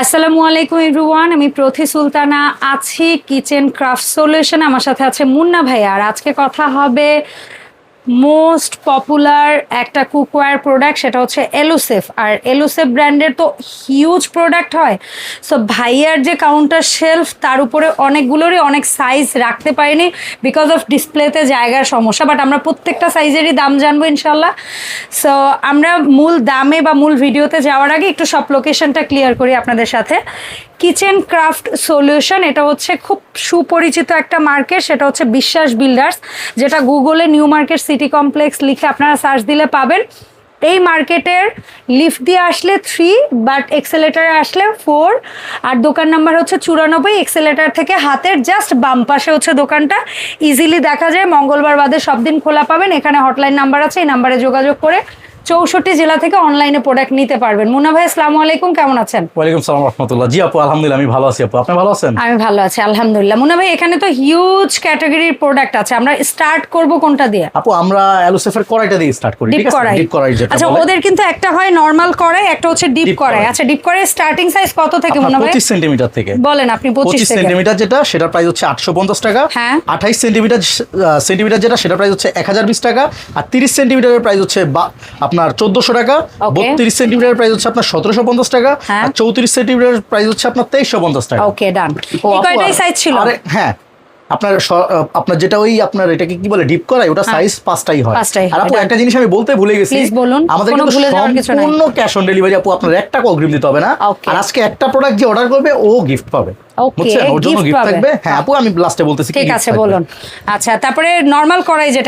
আসসালামু আলাইকুম এভরিওয়ান আমি প্রথি সুলতানা আছি কিচেন ক্রাফট সলিউশন আমার সাথে আছে মুন্না ভাইয়া। আর আজকে কথা হবে মোস্ট পপুলার একটা কুকওয়্যার প্রোডাক্ট সেটা হচ্ছে এলোসেফ আর এলোসেফ ব্র্যান্ডের তো হিউজ প্রোডাক্ট হয়। সো ভাইয়ার যে কাউন্টার শেলফ তার উপরে অনেকগুলোরই অনেক সাইজ রাখতে পারিনি বিকজ অফ ডিসপ্লেতে জায়গার সমস্যা বাট আমরা প্রত্যেকটা সাইজেরই দাম জানব ইনশাল্লাহ সো আমরা মূল দামে বা মূল ভিডিওতে যাওয়ার আগে একটু সব লোকেশনটা ক্লিয়ার করি আপনাদের সাথে। কিচেন ক্রাফট সলিউশন, এটা হচ্ছে খুব সুপরিচিত একটা মার্কেট, সেটা হচ্ছে বিশ্বাস বিল্ডার্স, যেটা গুগলে নিউ মার্কেট সিটি কমপ্লেক্স লিখে আপনারা সার্চ দিলে পাবেন। এই মার্কেটের লিফট দিয়ে আসলে থ্রি বাট এক্সেলেটারে আসলে ফোর আর দোকান নাম্বার হচ্ছে চুরানব্বই এক্সেলেটার থেকে হাতের জাস্ট বাম পাশে হচ্ছে দোকানটা। ইজিলি দেখা যায়, মঙ্গলবার বাদে সব দিন খোলা পাবেন, এখানে হটলাইন নাম্বার আছে, এই নাম্বারে যোগাযোগ করে চৌষট্টি জেলা থেকে অনলাইনে প্রোডাক্ট নিতে পারবেন। মুন্না ভাই আসসালামু আলাইকুম কেমন আছেন? ওয়ালাইকুম সালাম রহমতুল্লাহ। জি আপু আলহামদুলিল্লাহ আমি ভালো আছি আপু। আপনি ভালো আছেন? আমি ভালো আছি আলহামদুলিল্লাহ। মুন্না ভাই এখানে তো হিউজ ক্যাটাগরির প্রোডাক্ট আছে। আমরা স্টার্ট করব কোনটা দিয়ে? আপু আমরা অ্যালোসেফের কড়াইটা দিয়ে স্টার্ট করি ডিপ ঠিক আছে? কড়াই। ডিপ কড়াই যেটা আচ্ছা ওদের কিন্তু একটা হয় নরমাল কড়াই একটা হচ্ছে ডিপ কড়াই। আচ্ছা ডিপ কড়াই স্টার্টিং সাইজ কত থেকে মুন্না ভাই? 25 সেন্টিমিটার থেকে। বলেন আপনি পঁচিশ পঁচিশ থেকে। সেন্টিমিটার যেটা সেটার প্রাইস হচ্ছে আটশো পঞ্চাশ টাকা। হ্যাঁ। আঠাইশ সেন্টিমিটার সেন্টিমিটার যেটা সেটার প্রাইস হচ্ছে এক হাজার বিশ টাকা। আর তিরিশ সেন্টিমিটারের প্রাইস হচ্ছে আপনার চোদ্দশো টাকা বত্রিশ সেন্টিমিটার প্রাইস হচ্ছে আপনার সতেরোশো পঞ্চাশ টাকা হ্যাঁ। আর চৌত্রিশ সেন্টিমিটার প্রাইস হচ্ছে আপনার তেইশশো পঞ্চাশ টাকা। ওকে ডান সাইজ ছিল? হ্যাঁ আপনার আপনার যেটা ওই আপনার এটাকে কি বলে ডিপ করাই ওটা সাইজ পাঁচটাই হয়। আর আপু একটা জিনিস আমি বলতে ভুলে গেছি বলুন আমাদের কিন্তু সম্পূর্ণ ক্যাশ অন ডেলিভারি আপু আপনার একটা অগ্রিম দিতে হবে না। আর আজকে একটা প্রোডাক্ট যে অর্ডার করবে ও গিফট পাবে। হ্যাঁ, আমি আচ্ছা তারপরে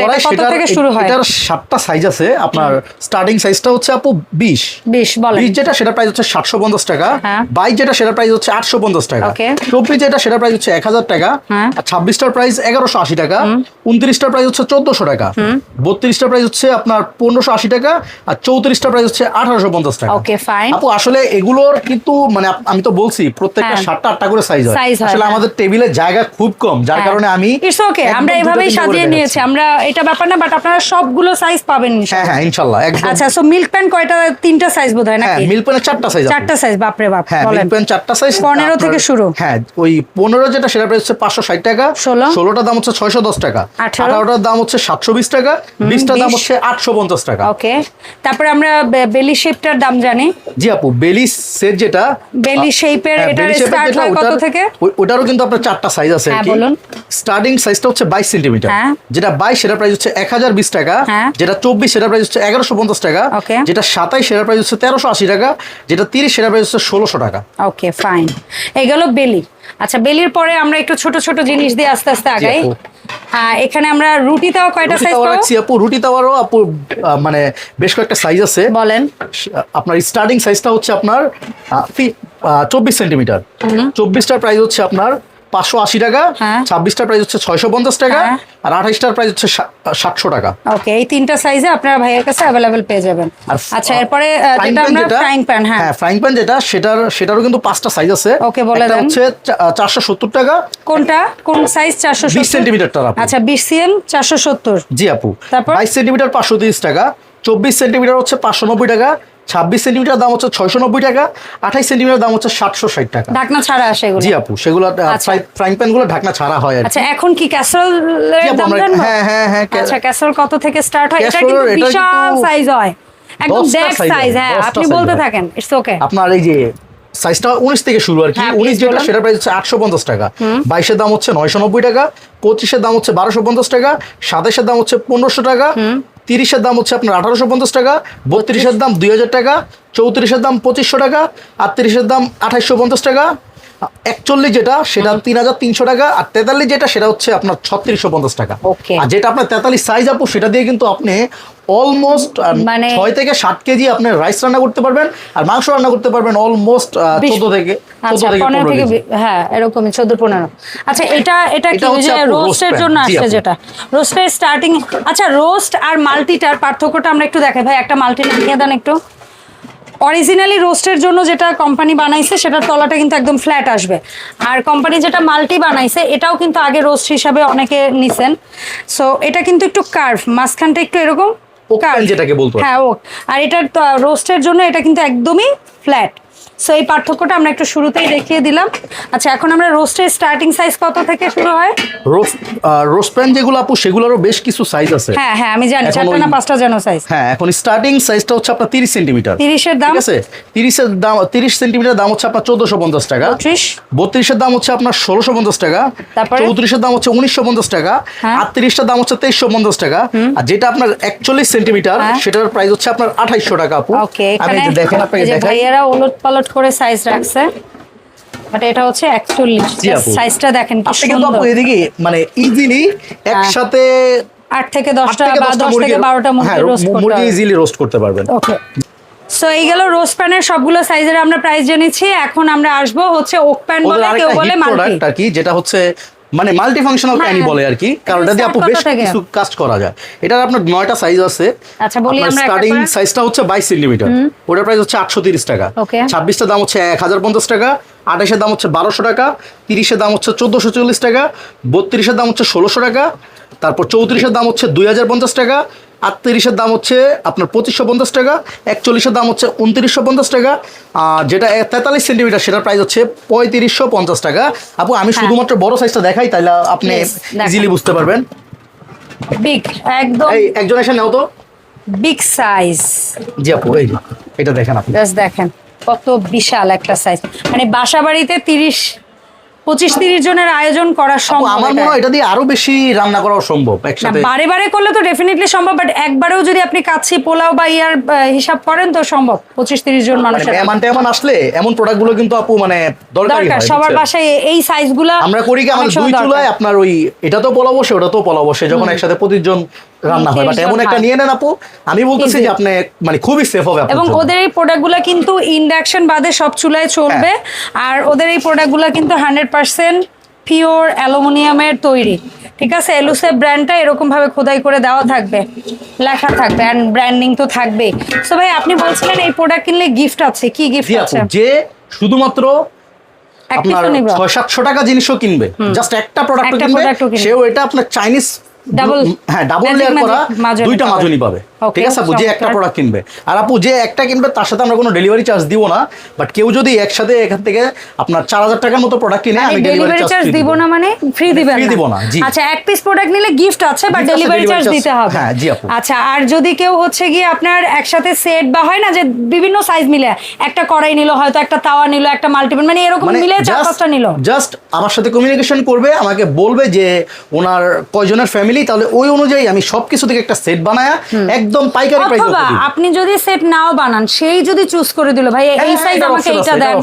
করাই থেকে শুরু হয়? সাতটা সাইজ আছে। আপনার স্টার্টিং সাইজটা হচ্ছে আপু যেটা সেটা প্রাইস হচ্ছে 750 টাকা। 22 যেটা সেটা প্রাইস হচ্ছে 850 টাকা। 24 যেটা সেটা প্রাইস হচ্ছে 1000 টাকা। তিরিশটার প্রাইস এগারোশো আশি টাকা উনত্রিশটার প্রাইস হচ্ছে চোদ্দশো টাকা। বত্রিশটার প্রাইস হচ্ছে আপনার পনেরোশো আশি টাকা আর চৌত্রিশটার প্রাইস হচ্ছে আঠারোশো পঞ্চাশ টাকা। আপু আসলে এগুলোর কিন্তু মানে আমি তো বলছি প্রত্যেকটা হ্যাঁ। সাতটা আটটা করে সাইজ হয়। আসলে হ্যাঁ। আমাদের টেবিলে জায়গা খুব কম যার হ্যাঁ। কারণে আমি ইটস আমরা এভাবেই সাজিয়ে নিয়েছি। আমরা এটা ব্যাপার না বাট আপনারা সবগুলো সাইজ পাবেন হ্যাঁ হ্যাঁ ইনশাল্লাহ আচ্ছা সো মিল্ক প্যান কয়টা? তিনটা সাইজ বোধহয় নাকি? হ্যাঁ মিল্ক প্যানের চারটা সাইজ চারটা সাইজ বাপরে বাপ হ্যাঁ মিল্ক প্যান চারটা সাইজ 15 থেকে শুরু। হ্যাঁ ওই 15 যেটা সেটা প্রাইস হচ্ছে 560 টাকা। 16 ষোলোটার দাম হচ্ছে ছয়শো দশ টাকা। 18 আঠারোটার দাম হচ্ছে সাতশো বিশ টাকা বিশটার দাম হচ্ছে আটশো পঞ্চাশ টাকা। ওকে। তারপরে আমরা বেলি শেপটার দাম জানি। জি আপু বেলি সেট যেটা বেলি শেপের হ্যাঁ, এর স্টার্ট হয় কত থেকে? ওটারও কিন্তু আপনার চারটা সাইজ আছে হ্যাঁ, বলুন। স্টার্টিং সাইজটা হচ্ছে বাইশ সেন্টিমিটার হ্যাঁ। যেটা বাইশ সেটা প্রাইস হচ্ছে এক হাজার বিশ টাকা। হ্যাঁ। যেটা চব্বিশ সেটা প্রাইস হচ্ছে এগারোশো পঞ্চাশ টাকা. যেটা সাতাইশ সেটা প্রাইস হচ্ছে তেরোশো আশি টাকা। যেটা তিরিশ সেটা প্রাইস হচ্ছে ষোলোশো টাকা। ওকে ফাইন এই গেল বেলি। আচ্ছা বেলির পরে আমরা একটু ছোট ছোট জিনিস দিয়ে আস্তে আস্তে আগাই। এখানে আমরা রুটি তাও কয়টা সাইজ পাবো? রাখছি আপু রুটি তাওয়ারও আপু মানে বেশ কয়েকটা সাইজ আছে। বলেন। আপনার স্টার্টিং সাইজটা হচ্ছে আপনার চব্বিশ সেন্টিমিটার চব্বিশটার প্রাইস হচ্ছে আপনার পাঁচশো আশি টাকা হ্যাঁ। ছাব্বিশটার প্রাইস হচ্ছে ছয়শো পঞ্চাশ টাকা হ্যাঁ। আর আঠাইশটার প্রাইস হচ্ছে সাতশো টাকা। ওকে এই তিনটা সাইজে আপনারা ভাইয়ের কাছে অ্যাভেলেবেল পেয়ে যাবেন। আচ্ছা এরপরে যেটা আমরা ফ্রাইং প্যান হ্যাঁ। ফ্রাইং প্যান যেটা সেটার সেটারও কিন্তু পাঁচটা সাইজ আছে। ওকে বলে দেন। হচ্ছে চারশো সত্তর টাকা। কোনটা? কোন সাইজ চারশো বিশ সেন্টিমিটারটা আচ্ছা বিশ সিএম চারশো সত্তর। জি আপু। তারপর? বাইশ সেন্টিমিটার পাঁচশো তিরিশ টাকা। চব্বিশ সেন্টিমিটার হচ্ছে পাঁচশো নব্বই টাকা। ছাব্বিশ সেন্টিমিটার দাম হচ্ছে ছয়শো নব্বই টাকা আঠাইশ সেন্টিমিটার দাম হচ্ছে সাতশো ষাট টাকা। ঢাকনা ছাড়া আসে এগুলো? জি আপু সেগুলো আচ্ছা। ফ্রাইং প্যানগুলো ঢাকনা ছাড়া হয় আর আচ্ছা এখন কি দাম জানব? হ্যাঁ, হ্যাঁ, হ্যাঁ, আচ্ছা ক্যাসরোল কত থেকে স্টার্ট হয়? এটা কিন্তু বিশাল সাইজ হয়। একদম ডেক সাইজ হ্যাঁ আপনি বলতে থাকেন ইটস ওকে আপনার এই যে সাইজটা উনিশ থেকে শুরু আর কি হ্যাঁ, উনিশ যেটা বলুন। সেটা প্রাইস হচ্ছে আটশো পঞ্চাশ টাকা। বাইশের দাম হচ্ছে নয়শো নব্বই টাকা পঁচিশের দাম হচ্ছে বারোশো পঞ্চাশ টাকা সাতাশের দাম হচ্ছে পনেরোশো টাকা তিরিশের দাম হচ্ছে আপনার আঠারোশো পঞ্চাশ টাকা বত্রিশের দাম দুই হাজার টাকা চৌত্রিশের দাম পঁচিশশো টাকা আটত্রিশের দাম আঠাইশশো পঞ্চাশ টাকা। একচল্লিশ যেটা সেটা তিন হাজার তিনশো টাকা আর তেতাল্লিশ যেটা সেটা হচ্ছে আপনার ছত্রিশশো পঞ্চাশ টাকা. আর যেটা আপনার তেতাল্লিশ সাইজ আপু সেটা দিয়ে কিন্তু আপনি অলমোস্ট মানে- ছয় থেকে সাত কেজি আপনি রাইস রান্না করতে পারবেন আর মাংস রান্না করতে পারবেন অলমোস্ট চোদ্দ থেকে আচ্ছা হ্যাঁ এরকমই চোদ্দ পনেরো। আচ্ছা এটা এটা কি রোস্টের জন্য আসছে যেটা? রোস্টের স্টার্টিং আচ্ছা রোস্ট আর মাল্টিটার পার্থক্যটা আমরা একটু দেখাই। ভাই একটা মাল্টি দেখিয়ে দেন একটু। অরিজিনালি রোস্টের জন্য যেটা কোম্পানি বানাইছে সেটার তলাটা কিন্তু একদম ফ্ল্যাট আসবে। আর কোম্পানি যেটা মাল্টি বানাইছে এটাও কিন্তু আগে রোস্ট হিসাবে অনেকে নিছেন। সো এটা কিন্তু একটু কার্ভ মাঝখানটা একটু এরকম। Pan যেটাকে বলতো। হ্যাঁ ও আর এটার রোস্টের জন্য এটা কিন্তু একদমই ফ্ল্যাট সো এই পার্থক্যটা আমরা একটু শুরুতেই দেখিয়ে দিলাম। আচ্ছা এখন আমরা রোস্টের স্টার্টিং সাইজ কত থেকে শুরু হয়? রোস্ট রোস্ট প্যান যেগুলো আপু সেগুলোরও বেশ কিছু সাইজ আছে। হ্যাঁ হ্যাঁ আমি জানি চারটা না পাঁচটা যেন সাইজ হ্যাঁ এখন স্টার্টিং সাইজটা হচ্ছে আপনার তিরিশ সেন্টিমিটার তিরিশের দাম? ঠিক আছে? তিরিশের দাম তিরিশ সেন্টিমিটার দাম হচ্ছে আপনার চোদ্দশো পঞ্চাশ টাকা। ত্রিশ বত্রিশের দাম হচ্ছে আপনার ষোলোশো পঞ্চাশ টাকা। তারপরে? চৌত্রিশের দাম হচ্ছে উনিশশো পঞ্চাশ টাকা। হ্যাঁ। আটত্রিশটার দাম হচ্ছে তেইশশো পঞ্চাশ টাকা। আর যেটা আপনার একচল্লিশ সেন্টিমিটার হ্যাঁ। সেটার প্রাইস হচ্ছে আপনার আঠাইশশো টাকা আপু। ওকে আমি দেখেন আপনাকে দেখাই। ভাইয়েরা ওলট পালট করে সাইজ রাখছে বাট এটা হচ্ছে একচল্লিশ। জি আপু। সাইজটা দেখেন কি আপনি কিন্তু আপু এদিকে মানে ইজিলি একসাথে থেকে থেকে বা থেকে হ্যাঁ মুরগি রোস্ট করতে মুরগি ইজিলি রোস্ট করতে পারবেন। ওকে সো এই গেল রোজ প্যানের সবগুলো সাইজের আমরা প্রাইস জেনেছি। এখন আমরা আসব হচ্ছে ওক প্যান বলে কেউ আরেকটা বলে মাল্টি কি যেটা হচ্ছে মানে মাল্টি ফাংশনাল ক্যানি বলে আর কি। কারণ এটা দিয়ে আপু বেশ কিছু কাজ করা যায়। এটার আপনার নয়টা সাইজ আছে। আচ্ছা, বলি আমরা স্টার্টিং সাইজটা হচ্ছে বাইশ সেন্টিমিটার ওটার প্রাইস হচ্ছে আটশো তিরিশ টাকা। Okay. ছাব্বিশটা দাম হচ্ছে এক হাজার পঞ্চাশ টাকা আঠাশের দাম হচ্ছে বারোশো টাকা তিরিশের দাম হচ্ছে চোদ্দোশো চল্লিশ টাকা বত্রিশের দাম হচ্ছে ষোলোশো টাকা তারপর চৌত্রিশের দাম হচ্ছে দুই হাজার পঞ্চাশ টাকা আটত্রিশের দাম হচ্ছে আপনার পঁচিশশো পঞ্চাশ টাকা একচল্লিশের দাম হচ্ছে উনত্রিশশো পঞ্চাশ টাকা আর যেটা তেতাল্লিশ সেন্টিমিটার সেটার প্রাইস হচ্ছে পঁয়ত্রিশশো পঞ্চাশ টাকা। আপু আমি শুধুমাত্র বড় সাইজটা দেখাই তাহলে আপনি ইজিলি বুঝতে পারবেন। বিগ একদম একজন এসে নেও তো। বিগ সাইজ জি আপু এই এটা দেখেন আপনি। দেখেন কত বিশাল একটা সাইজ মানে বাসা বাড়িতে তিরিশ পঁচিশ তিরিশ জনের আয়োজন করা সম্ভব আমার মনে হয় এটা দিয়ে আরও বেশি রান্না করা সম্ভব একসাথে। বারে বারে করলে তো ডেফিনেটলি সম্ভব বাট একবারেও যদি আপনি কাচ্ছি পোলাও বা ইয়ার হিসাব করেন তো সম্ভব পঁচিশ তিরিশ জন মানুষ মানুষের। মেহমান আসলে এমন প্রোডাক্টগুলো কিন্তু আপু মানে দরকারি হয়, সবার? বাসায় এই সাইজগুলা আমরা করি কি অনেক দুই চুলায় আপনার ওই এটা তো পোলা বসে ওটা তো পোলা বসে যখন একসাথে প্রতিজন রান্না হয় বাট এমন একটা নিয়ে নেন আপু আমি বলতেছি যে আপনি মানে খুবই সেফ হবে এবং ওদের এই প্রোডাক্টগুলো কিন্তু ইন্ডাকশন বাদে সব চুলায় চলবে। হ্যাঁ। আর ওদের এই প্রোডাক্টগুলো কিন্তু হান্ড্রেড পার্সেন্ট পিওর অ্যালুমিনিয়ামের তৈরি। ঠিক আছে? এলুসে ব্র্যান্ডটা এরকম ভাবে খোদাই করে দেওয়া থাকবে লেখা থাকবে অ্যান্ড ব্র্যান্ডিং তো থাকবেই। সো ভাই আপনি বলছিলেন এই প্রোডাক্ট কিনলে গিফট আছে কি গিফট আছে? যে শুধুমাত্র আপনার ছয় সাতশো টাকা জিনিসও কিনবে জাস্ট একটা প্রোডাক্ট কিনবে। সেও এটা আপনার চাইনিজ Double হ্যাঁ ডাবল লেয়ার করা দুইটা। মাজনি পাবে ঠিক আছে আপু যে একটা প্রোডাক্ট কিনবে। আর আপু যে একটা কিনবে তার সাথে আমরা কোনো ডেলিভারি চার্জ দিব না বাট কেউ যদি একসাথে এখান থেকে আপনার চার হাজার টাকার মতো প্রোডাক্ট কিনে আমি ডেলিভারি চার্জ দিব না মানে ফ্রি দিবেন free দিব না, জি। আচ্ছা এক পিস প্রোডাক্ট নিলে গিফট আছে বাট ডেলিভারি চার্জ দিতে হবে। হ্যাঁ, জি আপু। আচ্ছা আর যদি কেউ হচ্ছে গিয়ে আপনার একসাথে সেট বা হয় না যে বিভিন্ন সাইজ মিলে একটা কড়াই নিল হয়তো একটা তাওয়া নিল একটা মাল্টিপল মানে এরকম মিলে চার পাঁচটা নিল। জাস্ট আমার সাথে কমিউনিকেশন করবে আমাকে বলবে যে ওনার কয়জনের ফ্যামিলি তাহলে ওই অনুযায়ী আমি সবকিছু থেকে একটা সেট বানায়া একদম পাইকারি প্রাইস অথবা আপনি যদি সেট নাও বানান সেই যদি চুজ করে দিল ভাই এই হ্যাঁ, সাইজ আমাকে এটা এইটা দেন।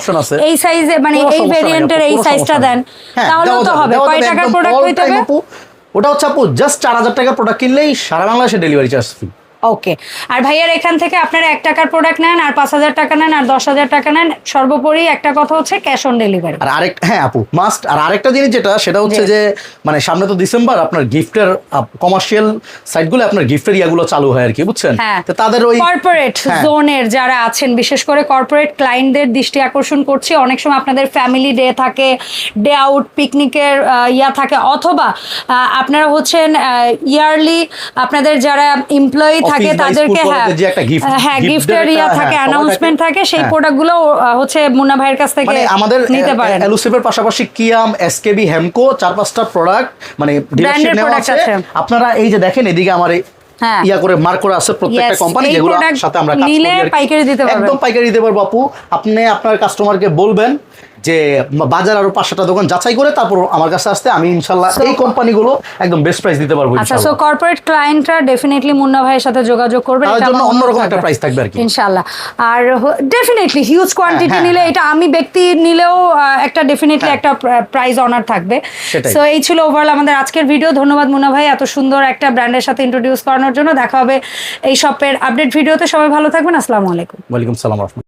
এই সাইজে মানে এই ভেরিয়েন্টের এই সাইজটা দেন। হ্যাঁ, তাহলেও তো হবে। কয় টাকার প্রোডাক্ট হইতে হবে ওটা হচ্ছে আপু জাস্ট চার হাজার টাকার প্রোডাক্ট কিনলেই সারা বাংলাদেশে ডেলিভারি চার্জ ফ্রি ওকে আর ভাইয়ার এখান থেকে আপনারা এক টাকার প্রোডাক্ট নেন আর পাঁচ হাজার টাকা নেন আর দশ হাজার টাকা নেন সর্বোপরি একটা কথা হচ্ছে ক্যাশ অন ডেলিভারি আর আরেক হ্যাঁ আপু মাস্ট আর আরেকটা জিনিস যেটা সেটা হচ্ছে যে মানে সামনে তো ডিসেম্বর আপনার গিফটের কমার্শিয়াল সাইটগুলো আপনার গিফটের ইয়াগুলো চালু হয় আর কি বুঝছেন? হ্যাঁ। তো তাদের ওই কর্পোরেট হ্যাঁ। জোনের যারা আছেন বিশেষ করে কর্পোরেট ক্লায়েন্টদের দৃষ্টি আকর্ষণ করছি অনেক সময় আপনাদের ফ্যামিলি ডে থাকে ডে আউট পিকনিকের ইয়া থাকে অথবা আপনারা হচ্ছেন ইয়ারলি আপনাদের যারা এমপ্লয়ি থাকে তাদেরকে হ্যাঁ আহ, হ্যাঁ গিফটের ইয়া থাকে হ্যাঁ, অ্যানাউন্সমেন্ট থাকে। সেই হ্যাঁ। প্রোডাক্টগুলো হচ্ছে মুন্না ভাইয়ের কাছ থেকে মানে আমাদের নিতে পারেন এলুসিভের পাশাপাশি কিয়াম এসকেবি হেমকো চার পাঁচটা প্রোডাক্ট মানে ডিলারশিপ নেওয়া আছে। আপনারা এই যে দেখেন এদিকে আমার হ্যাঁ। ইয়া করে মার্ক করে আছে প্রত্যেকটা কোম্পানি যেগুলো সাথে আমরা কাজ করি একদম পাইকারি দিতে পারব আপু আপনি আপনার কাস্টমারকে বলবেন যে বাজার আরও পাঁচটা দোকান যাচাই করে তারপর আমার কাছে আসতে আমি ইনশাল্লাহ এই কোম্পানিগুলো একদম বেস্ট প্রাইস দিতে পারব আচ্ছা সো কর্পোরেট ক্লায়েন্টরা ডেফিনেটলি মুন্না ভাইয়ের সাথে যোগাযোগ করবেন তাদের এটা জন্য অন্যরকম একটা price থাকবে আর কি। ইনশাআল্লাহ আর ডেফিনেটলি হিউজ কোয়ান্টিটি নিলে হ্যাঁ। এটা আমি ব্যক্তি নিলেও একটা ডেফিনেটলি হ্যাঁ। একটা প্রাইস অনার থাকবে। সো এই ছিল ওভারঅল আমাদের আজকের ভিডিও ধন্যবাদ মুন্না ভাই এত সুন্দর একটা ব্র্যান্ডের সাথে ইন্ট্রোডিউস করানোর জন্য। দেখা হবে এই শপের আপডেট ভিডিওতে সবাই ভালো থাকবেন। আসসালামু আলাইকুম। ওয়ালাইকুম সালাম